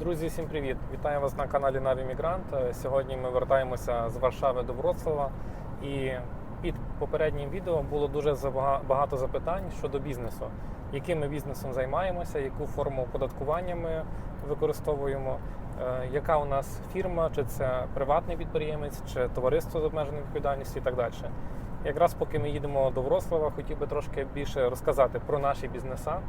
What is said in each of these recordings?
Друзі, всім привіт! Вітаю вас на каналі Наві Мігрант. Е, Сьогодні ми вертаємося з Варшави до Вроцлава. І під попереднім відео було дуже багато запитань щодо бізнесу. Яким ми бізнесом займаємося, яку форму оподаткування ми використовуємо, е, яка у нас фірма, чи це приватний підприємець, чи товариство з обмеженою відповідальністю і так далі. Якраз поки ми їдемо до Вроцлава, хотів би трошки більше розказати про наші бізнеса,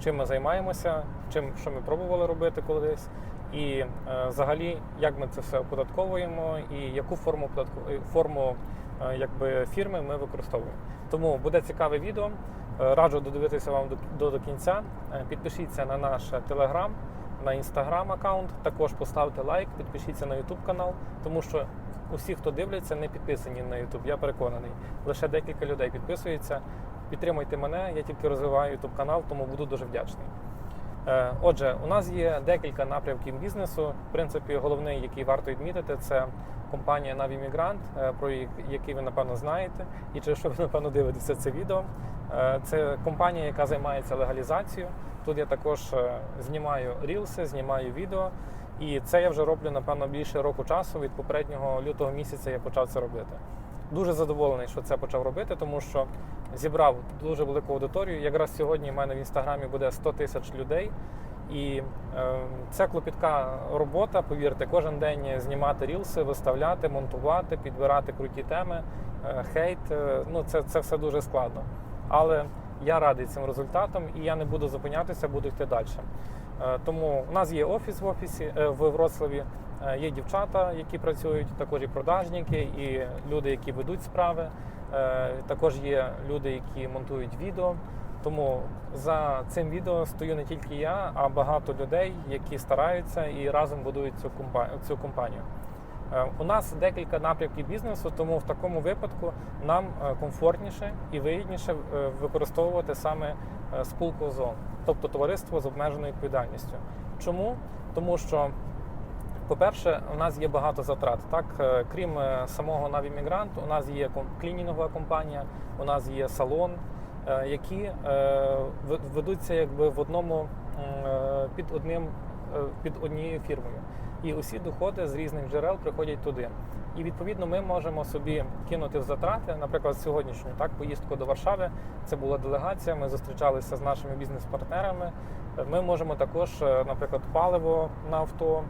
чим ми займаємося, чим що ми пробували робити колись, і е, взагалі як ми це все оподатковуємо, і яку форму податку е, форму е, якби фірми ми використовуємо. Тому буде цікаве відео. Е, Раджу додивитися вам до, до, до кінця. Е, Підпишіться на наш телеграм, на інстаграм аккаунт. Також поставте лайк, підпишіться на Ютуб канал, тому що усі, хто дивляться, не підписані на Ютуб. Я переконаний. Лише декілька людей підписуються. Підтримуйте мене, я тільки розвиваю Ютуб канал, тому буду дуже вдячний. Е, Отже, у нас є декілька напрямків бізнесу. В принципі, головний, який варто відмітити, це компанія Навімігрант, про який ви напевно знаєте, і через що ви напевно дивитеся це відео. Е, Це компанія, яка займається легалізацією. Тут я також е, знімаю рілси, знімаю відео. І це я вже роблю напевно більше року часу. Від попереднього лютого місяця я почав це робити. Дуже задоволений, що це почав робити, тому що зібрав дуже велику аудиторію. Якраз сьогодні в мене в інстаграмі буде 100 тисяч людей. І е, це клопітка робота. Повірте, кожен день знімати рілси, виставляти, монтувати, підбирати круті теми, е, хейт. е, ну це, це все дуже складно. Але я радий цим результатом і я не буду зупинятися, буду йти далі. Е, Тому у нас є офіс в офісі е, в Вроцлаві, є дівчата, які працюють, також і продажники, і люди, які ведуть справи. Е, Також є люди, які монтують відео. Тому за цим відео стою не тільки я, а багато людей, які стараються і разом будують цю цю компанію. Е, У нас декілька напрямків бізнесу, тому в такому випадку нам е, комфортніше і вигідніше е, використовувати саме е, спілку ОЗО, тобто товариство з обмеженою відповідальністю. Чому? Тому що, по-перше, у нас є багато затрат. Так, Е, крім е, самого Навімігрант, у нас є клінінгова компанія, у нас є салон, е, які ведуться якби в одному під одним під однією фірмою. І усі доходи з різних джерел приходять туди. І відповідно ми можемо собі кинути в затрати, наприклад, сьогоднішню так поїздку до Варшави. Це була делегація. Ми зустрічалися з нашими бізнес-партнерами. Ми можемо також, наприклад, паливо на авто,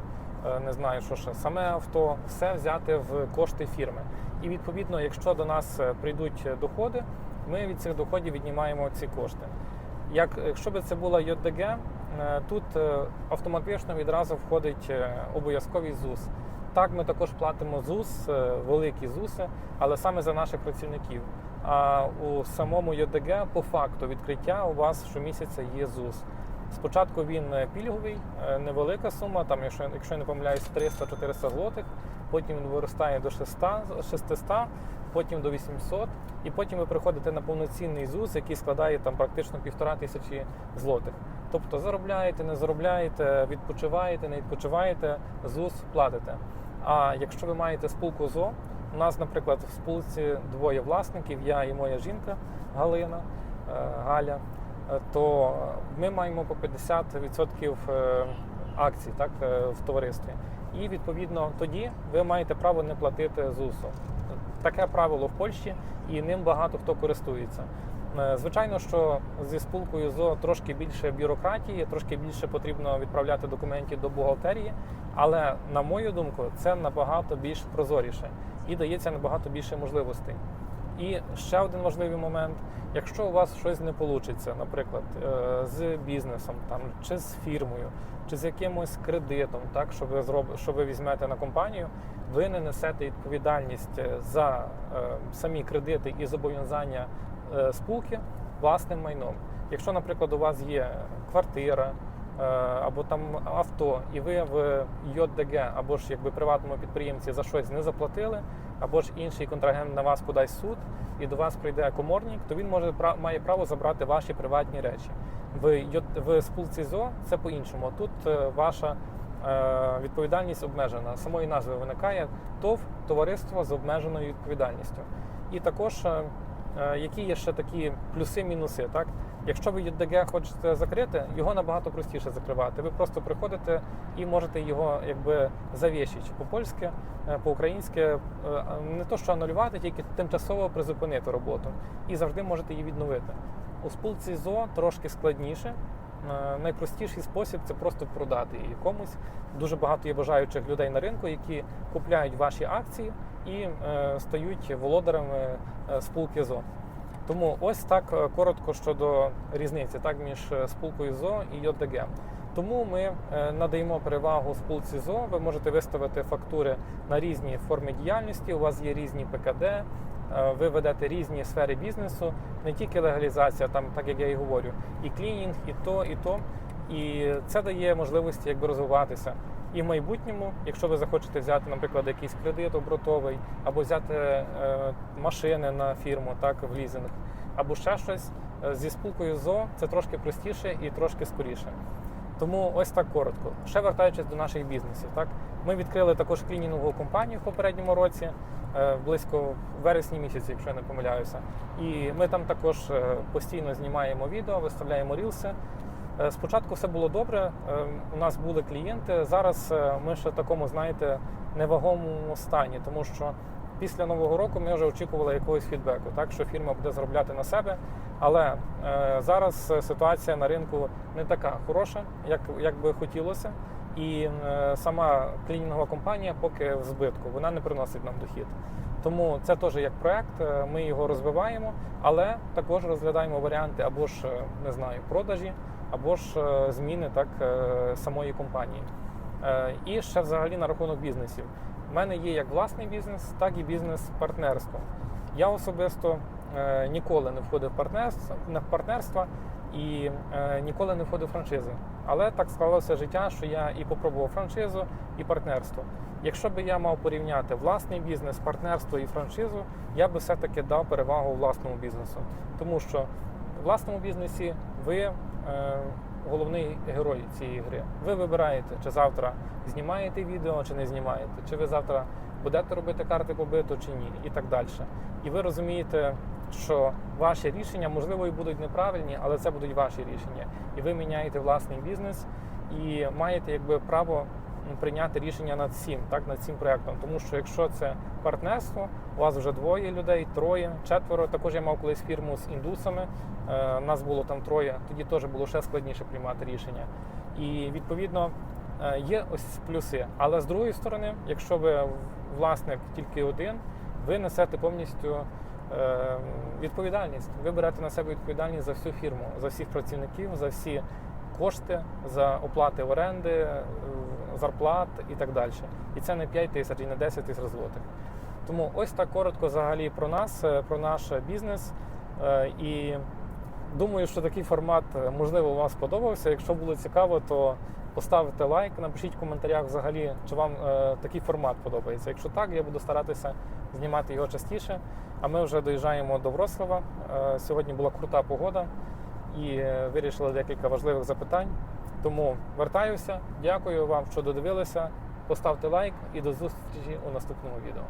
не знаю, що ще саме авто, все взяти в кошти фірми. І відповідно, якщо до нас е, прийдуть доходи, ми від цих доходів віднімаємо ці кошти. Як якщо б це була ЙОДГ, е, тут е, автоматично відразу входить е, обов'язковий ЗУС. Так, ми також платимо ЗУС, е, великі ЗУСи, але саме за наших працівників. А у самому ЙОДГ по факту відкриття у вас щомісяця є ЗУС. Спочатку він е, пільговий, е, невелика сума, там, якщо, якщо я не помиляюсь, 300-400 злотих, потім він виростає до 600, 600, потім до 800, і потім ви приходите на повноцінний ЗУС, який складає там практично півтора тисячі злотих. Тобто заробляєте, не заробляєте, відпочиваєте, не відпочиваєте, ЗУС платите. А якщо ви маєте спілку ЗО, у нас, наприклад, в спілці двоє власників, я і моя жінка Галина, е, Галя, то ми маємо по 50% е, акцій так, е, в товаристві. І відповідно тоді ви маєте право не платити ЗУСу. Таке правило в Польщі, і ним багато хто користується. Е, Звичайно, що зі спілкою ЗО трошки більше бюрократії, трошки більше потрібно відправляти документів до бухгалтерії, але на мою думку, це набагато більш прозоріше і дається набагато більше можливостей. І ще один важливий момент: якщо у вас щось не вийде, наприклад, е, з бізнесом, там чи з фірмою, чи з якимось кредитом, так що ви зроб... що ви візьмете на компанію, ви не несете відповідальність е, за е, самі кредити і зобов'язання спілки власним майном. Якщо, наприклад, у вас є квартира або там авто, і ви в ЙОДГ або ж якби приватному підприємці за щось не заплатили, або ж інший контрагент на вас подасть суд, і до вас прийде коморник, то він може має право забрати ваші приватні речі. В в спілці ЗО це по-іншому. Тут е, ваша е, відповідальність обмежена. Самої назви виникає ТОВ товариство з обмеженою відповідальністю. І також е, е, які є ще такі плюси-мінуси, так Якщо ви ЮДГ хочете закрити, його набагато простіше закривати. Ви просто приходите і можете його якби завішити по-польськи, е, по-українськи, е, не то що анулювати, тільки тимчасово призупинити роботу. І завжди можете її відновити. У спілці ЗО трошки складніше. Е, Найпростіший спосіб це просто продати її комусь. Дуже багато є бажаючих людей на ринку, які купляють ваші акції і стають володарами спілки ЗО. Тому ось так е, коротко щодо різниці так, між е, спілкою ЗО і ЙОДГ. Тому ми е, надаємо перевагу спілці ЗО. Ви можете виставити фактури на різні форми діяльності. У вас є різні ПКД, ви ведете різні сфери бізнесу, не тільки легалізація, там так як я і говорю, і клінінг, і то, і то. І це дає можливості якби розвиватися. І в майбутньому, якщо ви захочете взяти, наприклад, якийсь кредит оборотовий, або взяти е, машини на фірму, так в лізинг, або ще щось е, зі спілкою ЗО, це трошки простіше і трошки скоріше. Тому ось так коротко. Ще вертаючись до наших бізнесів, так ми відкрили також клінінгову компанію в попередньому році, е, близько в вересні місяці, якщо я не помиляюся. І ми там також е, постійно знімаємо відео, виставляємо рілси. Е, Спочатку все було добре. е, У нас були клієнти. Зараз е, ми ще в такому, знаєте, невагомому стані, тому що після нового року ми вже очікували якогось фідбеку, так що фірма буде заробляти на себе. Але е, зараз ситуація на ринку не така хороша, як, як би хотілося. І сама клінінгова компанія поки в збитку, вона не приносить нам дохід. Тому це теж як проект, ми його розвиваємо, але також розглядаємо варіанти або ж не знаю, продажі, або ж е, зміни так е, самої компанії. Е, І ще взагалі на рахунок бізнесів. У мене є як власний бізнес, так і бізнес-партнерство. Я особисто ніколи не входив в партнерство, і ніколи не входив в франшизи. Але так склалося життя, що я і попробував франшизу, і партнерство. Якщо би я мав порівняти власний бізнес, партнерство і франшизу, я би все-таки дав перевагу власному бізнесу. Тому що в власному бізнесі ви головний герой цієї гри. Ви вибираєте, чи завтра знімаєте відео, чи не знімаєте, чи ви завтра будете робити карти побито чи ні, і так далі. І ви розумієте, що ваші рішення, можливо, і будуть неправильні, але це будуть ваші рішення. І ви міняєте власний бізнес і маєте якби право прийняти рішення над всім, так над цим проектом. Тому що якщо це партнерство, у вас вже двоє людей, троє, четверо. Також я мав колись фірму з індусами. Е, нас було там троє. Тоді теж було ще складніше приймати рішення. І відповідно е, є ось плюси. Але з другої сторони, якщо ви власник тільки один, ви несете повністю е, відповідальність. Ви берете на себе відповідальність за всю фірму, за всіх працівників, за всі кошти, за оплати оренди, зарплат і так далі. І це не 5 тисяч і не 10 тисяч злотих. Тому ось так коротко взагалі про нас, е, про наш бізнес. Е, І думаю, що такий формат е, можливо вам сподобався. Якщо було цікаво, то поставте лайк, напишіть в коментарях взагалі, чи вам такий формат подобається. Якщо так, я буду старатися знімати його частіше. А ми вже доїжджаємо до Вроцлава. Е, Сьогодні була крута погода і вирішили декілька важливих запитань. Тому вертаюся. Дякую вам, що додивилися. Поставте лайк і до зустрічі у наступному відео.